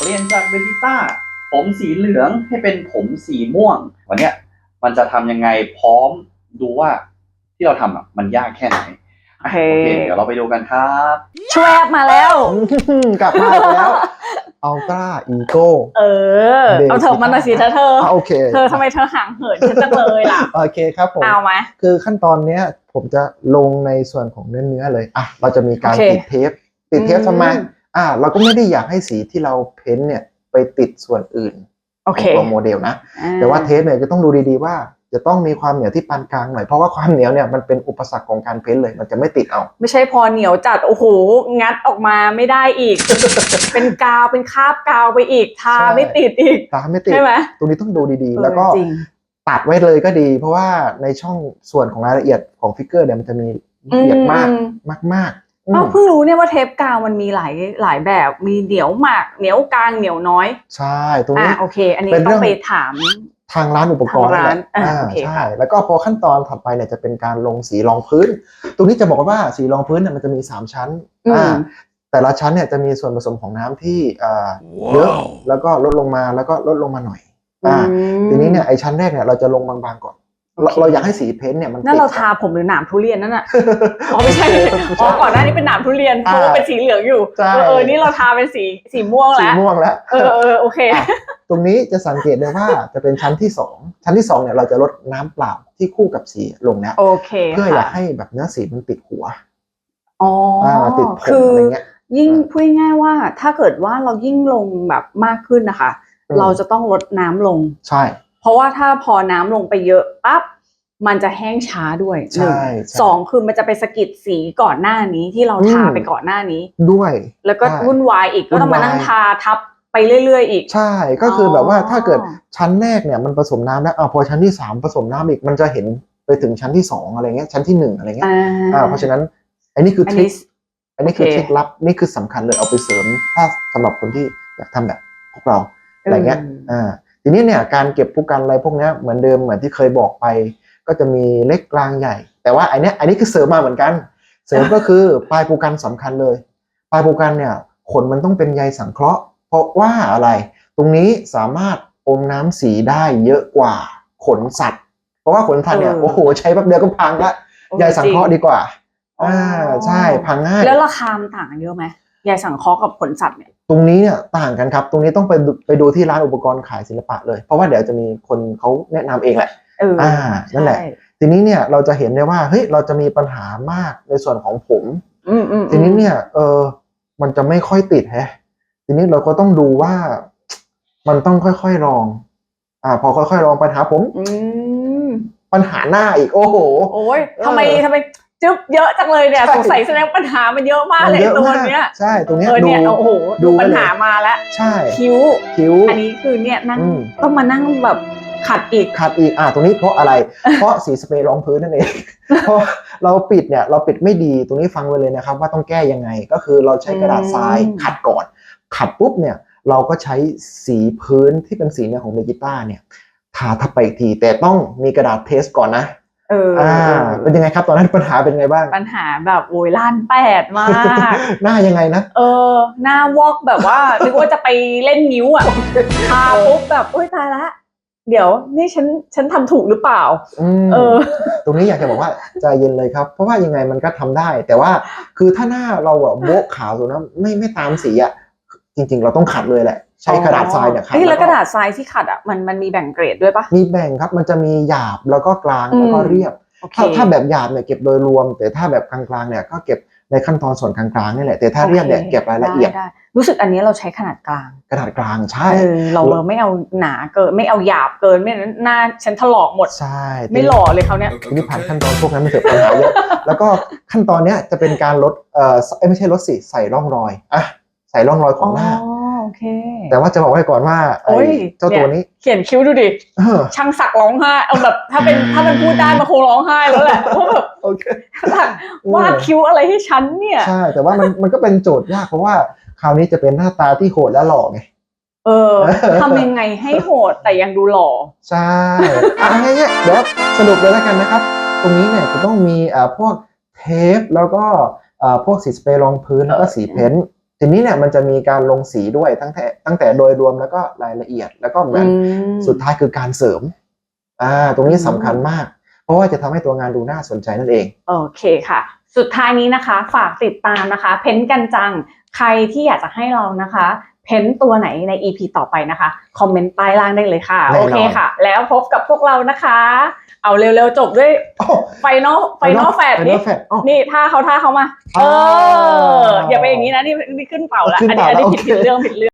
เปลี่ยนจากเบจิต้าผมสีเหลืองให้เป็นผมสีม่วง วันเนี้ยมันจะทำยังไงพร้อมดูว่าที่เราทำอะมันยากแค่ไหนอะโอเค โอเคเดี๋ยวเราไปดูกันครับ ช่วยแอปมาแล้ว กลับมาอีกแล้วอัลตร้าอีโก้ เออเอาเถอะมันหน่อยสิเธอเธอ โอเคเธอทำไมเธอห่างเหินฉันจังเลยล่ะ โอเคครับผม เอาไหม คือขั้นตอนเนี้ยผมจะลงในส่วนของเนื้อเนื้อๆเลย อะ เราจะมีการโอเคติดเทป ติดเทปอืม ทำไม อะเราก็ไม่ได้อยากให้สีที่เราเพ้นท์เนี่ยไปติดส่วนอื่นโอขเคองตัวโมเดลนะ แต่ว่าเทปเนี่ยจะต้องดูดีๆว่าจะต้องมีความเหนียวที่ปานกลางหน่อย เพราะว่าความเหนียวเนี่ยมันเป็นอุปสรรคของการเพ้นท์เลย มันจะไม่ติดเอา ไม่ใช่พอเหนียวจัด โอ้โห งัดออกมาไม่ได้อีก เป็นกาวเป็นคราบกาวไปอีก ทาใช่ไม่ติดอีกตาไม่ติดใช่ไหมตรงนี้ต้องดูดีเออๆแล้วก็จริงตัดไว้เลยก็ดี เพราะว่าในช่องส่วนของรายละเอียดของฟิกเกอร์เนี่ยมันจะมีละเอียดมากอืมมากๆ อืมเอ้าเพิ่งรู้เนี่ยว่าเทปกาวมันมีหลายหลายแบบมีเหนียวมากเหนียวกลางเหนียวน้อย ใช่ตรงอะนี้โอเค อันนี้เป็นเรื่ต้อองงไปถาม ทางร้านอุปกรณ์ทางร้านแหละอ่าอ่าโอเคใช่ค่ะแล้วก็พอขั้นตอนถัดไปเนี่ยจะเป็นการลงสีรองพื้น ตรงนี้จะบอกว่าสีรองพื้นเนี่ยมันจะมี 3 ชั้นอืมอ่าแต่ละชั้นเนี่ยจะมีส่วนผสมของน้ำที่อ่าเยอะแล้วก็ลดลงมาแล้วก็ลดลงมาหน่อยอ่าอืมทีนี้เนี่ยไอชั้นแรกเนี่ยเราจะลงบางๆก่อน เราโอเคเราอยากให้สีเพ้นท์เนี่ยมันนั่นเราติดทาผมหรือหนามทุเรียนนั่นน่ะ อ๋อไม่ใช่ อ๋อก่อนหน้านี้เป็นหนามทุเรียนเพอ่าราะว่าเป็นสีเหลืองอยู่ ใช่ เออเออนี่เราทาเป็นสีสีม่วงสีแล้ว ม่วงแล้ว เออเออโอเค อะ ตรงนี้จะสังเกตได้ว่าจะเป็นชั้นที่สองชั้นที่สองเนี่ยเราจะลดน้ำเปล่าที่คู่กับสีลงแล้วโอเคเพื่ออยากค่ะให้แบบเนื้อสีมันติดหัวอ๋ออาติดผมคืออะไรเงี้ย ยิ่งอ่าพูดง่ายๆว่า ถ้าเกิดว่าเรายิ่งลงแบบมากขึ้นนะคะ อืม เราจะต้องลดน้ำลง ใช่ เพราะว่าถ้าพอน้ำลงไปเยอะปั๊บมันจะแห้งช้าด้วยหนึ่งใช่ใช่สองคือมันจะไปสะกิดสีก่อนหน้านี้ที่เราทาอืมไปก่อนหน้านี้ด้วย แล้วก็ใช่วุ่นวายอีกก็ต้องมานั่งวุ่นวายทาทับไปเรื่อย ๆ อีก ใช่ก็คือแบบว่าอ๋อถ้าเกิดชั้นแรกเนี่ยมันผสมน้ำแล้วอ่าพอชั้นที่สามผสมน้ำอีกมันจะเห็นไปถึงชั้นที่สองอะไรเงี้ยชั้นที่หนึ่งอะไรเงี้ยอ่าอ่าเพราะฉะนั้นอันนี้คืออันทรินี้คอันนี้คือโอเคทริคลับนี่คือสำคัญเลยเอาไปเสริมถ้าสำหรับคนที่อยากทำแบบพวกเราอะไรเงี้ยมอ่า ทีนี้เนี่ยการเก็บผู้กันอะไรพวกเนี้ยเหมือนเดิมเหมือนที่เคยบอกไป ก็จะมีเล็กกลางใหญ่ แต่ว่าอันเนี้ยอันนี้คือเสริมมาเหมือนกัน เสริมก็คือปลายภูกันสำคัญเลย ปลายภูกันเนี่ยขนมันต้องเป็นใยสังเคราะห์ เพราะว่าอะไรตรงนี้สามารถอมน้ำสีได้เยอะกว่าขนสัตว์ เพราะว่าขนสัตว์เนี่ยเออโอ้โหใช้แป๊บเดียวก็พังละใยสังเคราะห์ดีกว่าอ๋ออ่อ่าใช่พังง่ายแล้วราคามันต่างกันเยอะไหม ยายสังเคราะห์กับขนสัตว์เนี่ย ตรงนี้เนี่ยต่างกันครับ ตรงนี้ต้องไปดูไปดูที่ร้านอุปกรณ์ขายศิลปะเลย เพราะว่าเดี๋ยวจะมีคนเขาแนะนำเองแหละ เอออ่า นั่นแหละ ใช่ทีนี้เนี่ยเราจะเห็นได้ว่า เฮ้ย เราจะมีปัญหามากในส่วนของผม อืมอืมทีนี้เนี่ย เออ มันจะไม่ค่อยติดแฮะ ทีนี้เราก็ต้องดูว่า มันต้องค่อยๆลอง อ่า พอค่อยๆลองปัญหาผม อืม ปัญหาหน้าอีก โอ้โห โอ้ยเออ ทำไมทำไม จึ๊บเยอะจังเลยเนี่ยใช่ สงสัยแสดงปัญหามันเยอะมากมันเลยเยอะตัวมากเนี้ยใช่ตรงเนี้ยเออดู เนี่ยโอ้โหดูดูไว้ปัญเลยหามาแล้วใช่คิ้ว คิ้วอันนี้คือเนี่ยนั่งอืมต้องมานั่งแบบขัดอีก ขาดอีกอ่าตรงนี้เพราะอะไร เพราะสีสเปรย์รองพื้นนั่นเอง เพราะเราปิดเนี่ยเราปิดไม่ดีตรงนี้ฟังไว้เลยนะครับ ว่าต้องแก้ยังไงก็คือเราใช้กระดาษทรายอืม ขัดก่อน ขัดปุ๊บเนี่ยเราก็ใช้สีพื้นที่เป็นสีเนี่ยของเบจิต้าเนี่ยทาทับไปอีกที แต่ต้องมีกระดาษเทสก่อนนะ เออออ่า เป็นยังไงครับ ตอนนั้นปัญหาเป็นไงบ้าง ปัญหาแบบโวยล้านแปดมาก หน้ายังไงนะ เออ หน้าวอกแบบว่า นึกว่าจะไปเล่นนิ้วอะทาปุ๊บแบบโอ้ยตายละ เดี๋ยวนี่ฉันฉันทำถูกหรือเปล่าอืมเออ ตรงนี้อยากจะบอกว่าใจเย็นเลยครับ เพราะว่ายังไงมันก็ทำได้ แต่ว่าคือถ้าหน้าเราอะโบกขาวสุดนะไม่ไม่ตามสีอะ จริง ๆ เราต้องขัดเลยแหละ ใช้กระดาษทรายเนี่ยขัดเฮ้ยแล้วก็กระดาษทรายที่ขัดอะมันมันมีแบ่งเกรดด้วยปะ มีแบ่งครับมันจะมีหยาบแล้วก็กลางอืม แล้วก็เรียบ โอเค ถ้าถ้าแบบหยาบเนี่ยเก็บโดยรวม แต่ถ้าแบบกลางๆเนี่ยก็เก็บในขั้นตอนส่วนกลางๆนี่แหละ แต่ถ้าเรียบเนี่ยโคเก็บรายละเอียดไไรู้สึกอันนี้เราใช้ขนาดกลางกระดาษกลางใช่ เออเราเรา ไม่เอาหนาเกินไม่เอาหยาบเกินไม่นั้นหน้าฉันถลอกหมด ใช่ไม่หล่อเลยเขาวเนี่ยทีนี้ผ่านขั้นตอนพวกนั้นไม่เกิดปัญหาเยอะ แล้วก็ขั้นตอนเนี้ยจะเป็นการลดเอ่อเอ้ยไม่ใช่ลดสิใส่ร่องรอยอะ ใส่ร่องรอยของหน้าอ๋อโอเค แต่ว่าจะบอกไว้ก่อนว่าไอ้โอ้ยเจ้าตัวนี้ เขียนคิ้วดูดิเออช่างสักร้องไห้เอาแบบถ้าเป็นถ้ามันพูดได้มันคงร้องไห้แล้วแหละว่าแบบโอเคสักวาดคิ้วอะไรให้ฉันเนี่ยใช่แต่ว่ามันมันก็เป็นโจทย์ยากเพราะว่าคราวนี้จะเป็นหน้าตาที่โหดและหล่อไงเออทำยังไงให้โหดแต่ยังดูหล่อใช่อะงั้นเนี่ยเดี๋ยวสรุปเลยแล้วกันนะครับ ตรงนี้เนี่ยจะต้องมีอ่าพวกเทปแล้วก็อ่าพวกสีสเปรย์รองพื้นแล้วก็สีเพ้นท์ ทีนี้เนี่ยมันจะมีการลงสีด้วยตั้งแต่ตั้งแต่โดยรวมแล้วก็รายละเอียด แล้วก็เหมือนมสุดท้ายคือการเสริมอ่าตรงนี้สำคัญมาก เพราะว่าจะทำให้ตัวงานดูน่าสนใจนั่นเอง โอเคค่ะ สุดท้ายนี้นะคะ ฝากติดตามนะคะ เพ้นกันจังใครที่อยากจะให้เรานะคะ เพ้นตัวไหนใน EP ต่อไปนะคะ คอมเมนต์ใต้ล่างได้เลยค่ะ แน่นอน โอเคค่ะ แล้วพบกับพวกเรานะคะ เอาเร็วๆจบด้วยโอ้ไฟนอลไฟนอลแฟดไฟนนี่อลแฟดอ๋อนี่ท่าเขาท่าเขามา เออ๋ออ อย่าไปอย่างนี้นะ นี่นี่ขึ้นเป่าละ ขึ้นอันนี้เป่าอันนี้แล้วผิดโอเค ผิดเรื่องผิดเรื่อง